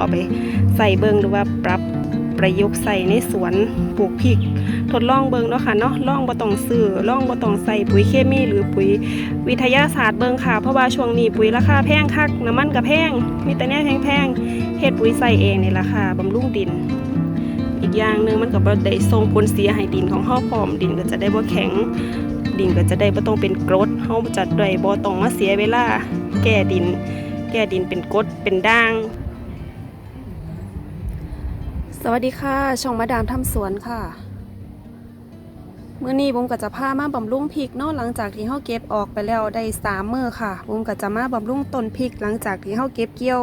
เอาไปใส่เบิงหรือว่าปรับประยุกต์ใส่ในสวนปลูกพริก ทดลองเบิงเนาะค่ะเนาะลองบ่ต้องซื้อลองบ่ต้องใส่ปุ๋ยเคมีหรือปุ๋ยวิทยาศาสตร์เบิงค่ะ เพราะว่าช่วงนี้ปุ๋ยราคาแพงคักน้ำมันก็แพงมีแต่แนวแพงๆเฮ็ดปุ๋ยใส่เองนี่ล่ะค่ะบำรุงดิน อีกอย่างหนึ่งมันก็บ่ได้ส่งผลเสียให้ดินของเฮาพร้อมดินก็จะได้บ่แข็ง ดินก็จะได้บ่ต้องเป็นกรดเฮาจะได้บ่ต้องมาเสียเวลา แก้ดิน แก้ดินเป็นกรดเป็นด่าง สวัสดีค่ะ ช่องมาดามทำสวนค่ะ เมื้อนี้บุ้มก็จะพามาบำรุงพริกเนาะหลังจากที่เฮาเก็บออกไปแล้วได้สามมือค่ะบุ้มก็จะมาบำรุงต้นพริกหลังจากที่เฮาเก็บเกี่ยว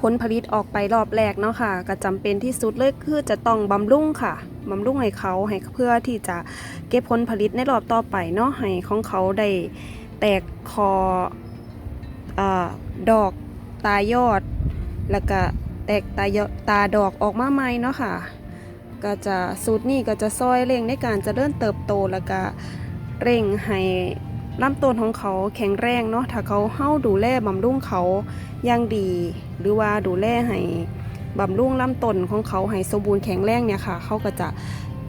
ผลผลิตออกไปรอบแรกเนาะค่ะ ก็จำเป็นที่สุดเลยคือจะต้องบำรุงค่ะบำรุงให้เขาให้เพื่อที่จะเก็บผลผลิตในรอบต่อไปเนาะให้ของเขาได้แตกคอเอ่อดอกตายอดแล้วก็ แตกตาตาดอกออกมาใหม่เนาะค่ะ ก็จะสูตรนี้ก็จะซอยเร่งในการจะเริ่มเติบโตแล้วก็เร่งให้ลำต้นของเขาแข็งแรงเนาะถ้าเขาเฮ้าดูแลบำรุงเขาอย่างดี หรือว่าดูแลให้บำรุงลำต้นของเขาให้สมบูรณ์แข็งแรงเนี่ยค่ะเขาก็จะ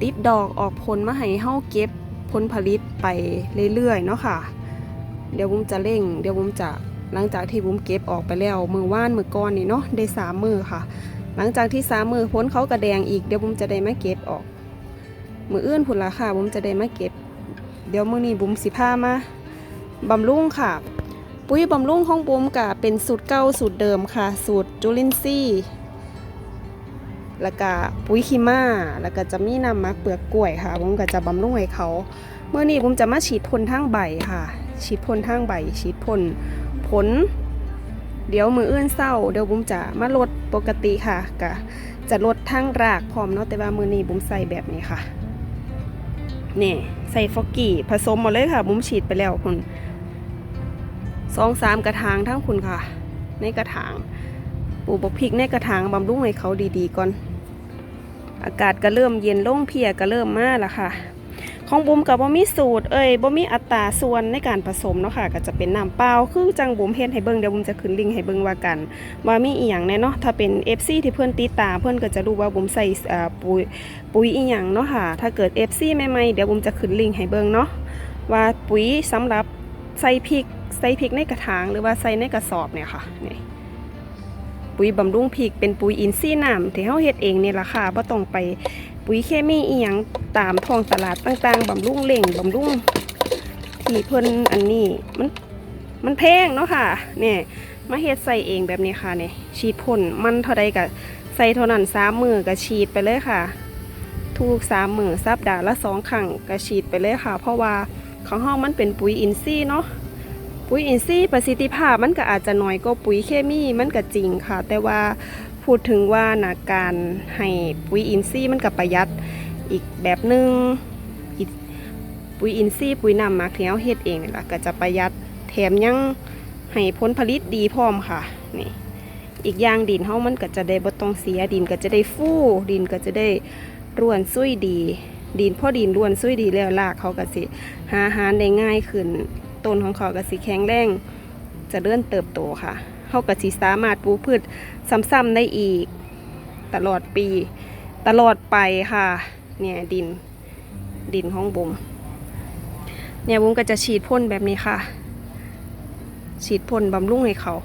ติดดอกออกผลมาให้เฮ้าเก็บผลผลิตไปเรื่อยๆเนาะค่ะ เดี๋ยวบุ้มจะเร่ง เดี๋ยวบุ้มจะ หลังจากที่บุ้มเก็บออกไปแล้วมือว่านมือก้อนนี่เนาะได้สามมือค่ะ หลังจากที่สามมือพ้นเขากระแดงอีกเดี๋ยวบุ้มจะได้มาเก็บออก มืออื่นผุนละค่ะบุ้มจะได้มาเก็บ เดี๋ยวมือนี้บุ้มสิพามาบำรุงค่ะ ปุ๋ยบำรุงของบุ้มกะเป็นสูตรเก่าสูตรเดิมค่ะ สูตรจุลินทรีย์แล้วก็ปุ๋ยคีม่าแล้วก็จะมีน้ำมักเปลือกกล้วยค่ะบุ้มก็จะบำรุงให้เขาเมื่อนี้บุ้มจะมาฉีดพ่นทางใบค่ะ ฉีดพ่นทางใบ ฉีดพ่น ผลเดี๋ยวมืออื่นเศร้า เดี๋ยวบุ้มจะมาลดปกติค่ะกะจะลดทั้งรากพร้อมเนาะแต่ว่ามือนี้บุ้มใส่แบบนี้ค่ะนี่ใส่ฟอกกี้ผสมหมดเลยค่ะ บุ้มฉีดไปแล้วคุณสองสามกระถางทั้งคุณค่ะ ในกระถางปลูกบักพริกในกระถางบำรุงให้เขาดีๆก่อน อากาศก็เริ่มเย็นลงเพียก็เริ่มมาแล้วค่ะ ของบุ๋มกับบ่มีสูตร เอ้ยบ่มีอัตราส่วนในการผสมเนาะค่ะก็จะเป็นน้ำเปล่าคือจังบุ๋มเฮ็ดให้เบิ่งเดี๋ยวบุ๋มจะขึ้นลิงก์ให้เบิ่งว่ากันว่ามีอีหยังแน่เนาะถ้าเป็น FC ที่เพิ่อนติดตามเพิ่อนก็จะรู้ว่าบุ๋มใส่เอ่อปุ๋ยปุ๋ยอีหยังเนาะค่ะ ถ้าเกิด FC ใหม่ๆเดี๋ยวบุ๋มจะขึ้นลิงก์ให้เบิ่งเนาะว่าปุ๋ยสำหรับใส่พริกใส่พริกในกระถางหรือว่าใส่ในกระสอบเนี่ยค่ะนี่ปุ๋ยบำรุงพริกเป็นปุ๋ยอินทรีย์น้ำที่เฮาเฮ็ดเองนี่ล่ะค่ะบ่ต้องไป ปุ๋ยเคมีอีหยังตามท้องตลาดต่าง ๆบำรุงเล่งบำรุงที่เพิ่นอันนี้มันมันแพงเนาะค่ะเนี่ยมาเฮ็ดใส่เองแบบนี้ค่ะเนี่ยฉีดพ่นมันเท่าใดก็ใส่เท่านั้นสามมือก็ฉีดไปเลยค่ะ ทุกสามมือสัปดาละสองครั้งก็ฉีดไปเลยค่ะ เพราะว่าของเฮามันเป็นปุ๋ยอินทรีย์เนาะปุ๋ยอินทรีย์ประสิทธิภาพมันก็อาจจะน้อยกว่าปุ๋ยเคมีมันก็จริงค่ะ แต่ว่า พูดถึงว่านาการให้ปุ๋ยอินทรีย์มันกับประหยัดอีกแบบหนึง่งปุ๋ยอินทรีย์ปุ๋ยนำมักที่เราเฮ็ดเองนี่แหละก็จะประหยัดแถมยังให้ผลผลิตดีพร้อมค่ะนี่อีกอย่างดินเฮามันก็จะได้บ่ต้องเสียดินก็จะได้ฟูดินก็จะได้ร่วนซุยดี ดินพอดินร่วนซุยดีแล้วรากเขาก็สิหาอาหารได้ง่ายขึ้นต้นของเขาก็สิแข็งแรงจะเลื่อนเติบโตค่ะ เขาก็สิสามารถปลูกพืชซ้ำๆได้อีก ตลอดปี ตลอดไปค่ะ เนี่ยดินดินของบุ๋มเนี่ยบุ๋มก็จะฉีดพ่นแบบนี้ค่ะ ฉีดพ่นบำรุงให้เขา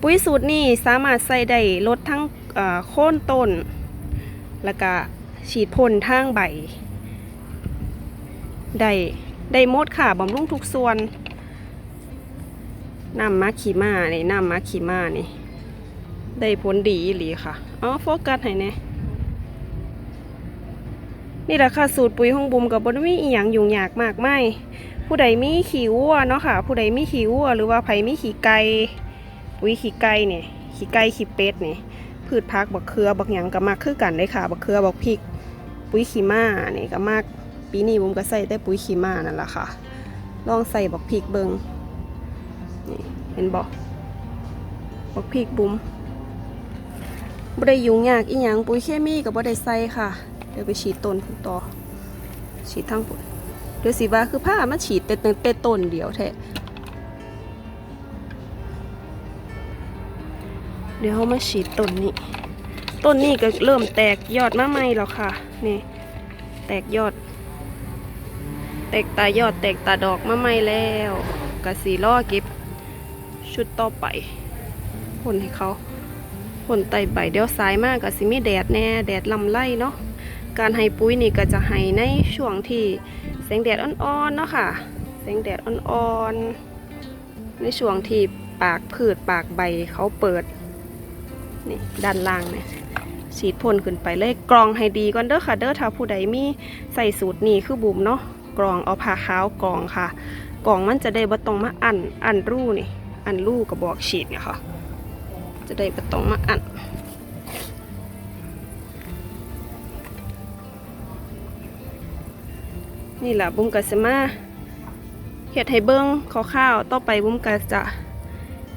ปุ๋ยสูตรนี้สามารถใส่ได้ลดทั้งโค่นต้น แล้วก็ฉีดพ่นทางใบ ได้ได้หมดค่ะบำรุงทุกส่วน น้ำมาขีมานี่น้ำมาขีมานี่ ได้ผลดีอีหลีค่ะอ๋อโฟกัสให้แน่นี่แหละค่ะสูตรปุ๋ยของบุมกับบนมีอีหยังยุ่งยากมากไม่ผู้ใดมีขี้วัวเนาะค่ะ ผู้ใดมีขี้วัวหรือว่าไผมีขี้ไก่ปุ๋ยขี้ไก่เนี่ยขี้ไก่ขี้เป็ดเนี่ยพืชพักบักเขือบักหยังก็มากคือกันเลยค่ะบักเขือบักพริก ปุ๋ยขี้ม้านี่ยก็มากปีนี้บุมก็ใส่แต่ปุ๋ยขี้ม้านั่นแหละค่ะ ลองใส่บักพริกเบิง นี่เห็นบอกบักพริกบุ้มบ่ได้ยุ่งยากอีหยังปุ๋ยเคมีก็บ่ได้ใส่ค่ะ เดี๋ยวไปฉีดต้นต่อ ฉีดทั้งพุ่นเดี๋ยวสิว่าคือผ้ามาฉีดแต่แต่แต่ต้นเดียวแท้เดี๋ยวเขามาฉีดต้นนี้ ต้นนี้ก็เริ่มแตกยอดมาใหม่แล้วค่ะ นี่ แตกยอด แตกตายอดแตกตาดอกมาใหม่แล้วกะสีล่อเก็บ ชุดต่อไปผลให้เขาผลไตใบเดี๋ยวสายมากกะสิมีแดดแน่แดดลำไรเนาะการให้ปุ๋ยนี่ก็จะให้ในช่วงที่แสงแดดอ่อนๆเนาะค่ะ แสงแดดอ่อนๆในช่วงที่ปากพืชปากใบเขาเปิดนี่ด้านล่างเนี่ยฉีดพ่นขึ้นไปเลยกรองให้ดีก่อนเด้อค่ะ เด้อถ้าผู้ใดมีใส่สูตรนี่คือบุ๋มเนาะกรองเอาผ้าขาวกรองค่ะกรองมันจะได้บ่ต้องมาอันอันรูนี่ อันรูกระบอกฉีดเนี่ยค่ะ จะได้บ่ต้องมาอันนี่แหละบุ้มก็จะมาเฮ็ดให้เบิ้งคร่าวๆต่อไปบุ้มก็จะ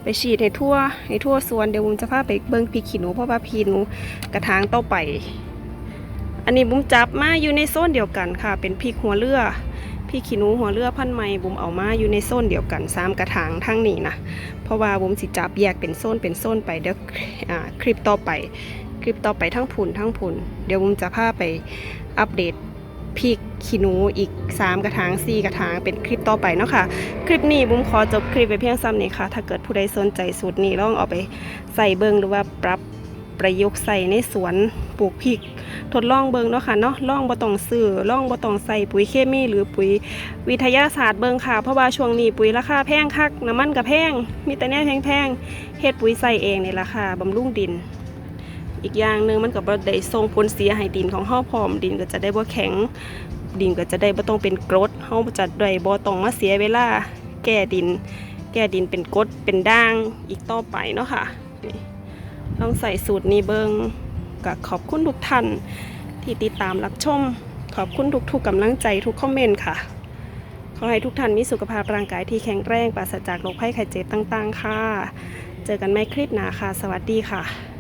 ไปฉีดให้ทั่วให้ทั่วสวนเดี๋ยวบุ้มจะพาไปเบิ้งพริกขี้หนูเพราะว่าพริกหนูกระถางต่อไป อันนี้บุ้มจับมาอยู่ในโซนเดียวกันค่ะ เป็นพริกหัวเรือ พริกขี้นูหัวเรือพันธุ์ใหม่บุ้มเอามาอยู่ในโซนเดียวกันสามกระถางทั้งนี้นะเพราะว่าบุ้มสิจับแยกเป็นโซนเป็นโซนไปเดี๋ยวคลิปต่อไป คลิปต่อไปทั้งผุนทั้งผุนเดี๋ยวบุ้มจะพาไปอัปเดตพริกขี้นูอีก 3 กระถาง4กระถางเป็นคลิปต่อไปเนาะค่ะ คลิปนี้บุ้มขอจบคลิปไปเพียงซ้ำนี้ค่ะ ถ้าเกิดผู้ใดสนใจสูตรนี้ลองเอาไปใส่เบิงหรือว่าปรับประยุกต์ใส่ในสวน ลูกพริก ทดลองเบิงเนาะค่ะเนาะลองบ่ต้องซื้อลองบ่ต้องใส่ปุ๋ยเคมี หรือปุ๋ยวิทยาศาสตร์เบิงค่ะ เพราะว่าช่วงนี้ปุ๋ยราคาแพงคักน้ำมันก็แพง มีแต่แน่แพงๆเฮ็ดปุ๋ยใส่เองในราคาบำรุงดิน อีกอย่างหนึ่งมันก็บ่ได้ส่งผลเสียให้ดินของเฮาพร้อมดินก็จะได้บ่แข็ง ดินก็จะได้บ่ต้องเป็นกรดเฮาจะได้บ่ต้องมาเสียเวลาแก้ดิน แก้ดินเป็นกรดเป็นด่างอีกต่อไปเนาะค่ะลองใส่สูตรนี้เบิง ก็ขอบคุณทุกท่านที่ติดตามรับชม ขอบคุณทุกๆกำลังใจทุกคอมเมนต์ค่ะ ขอให้ทุกท่านมีสุขภาพร่างกายที่แข็งแรงปราศจากโรคภัยไข้เจ็บต่างๆ ค่ะ เจอกันไม่คลิปหนาค่ะ สวัสดีค่ะ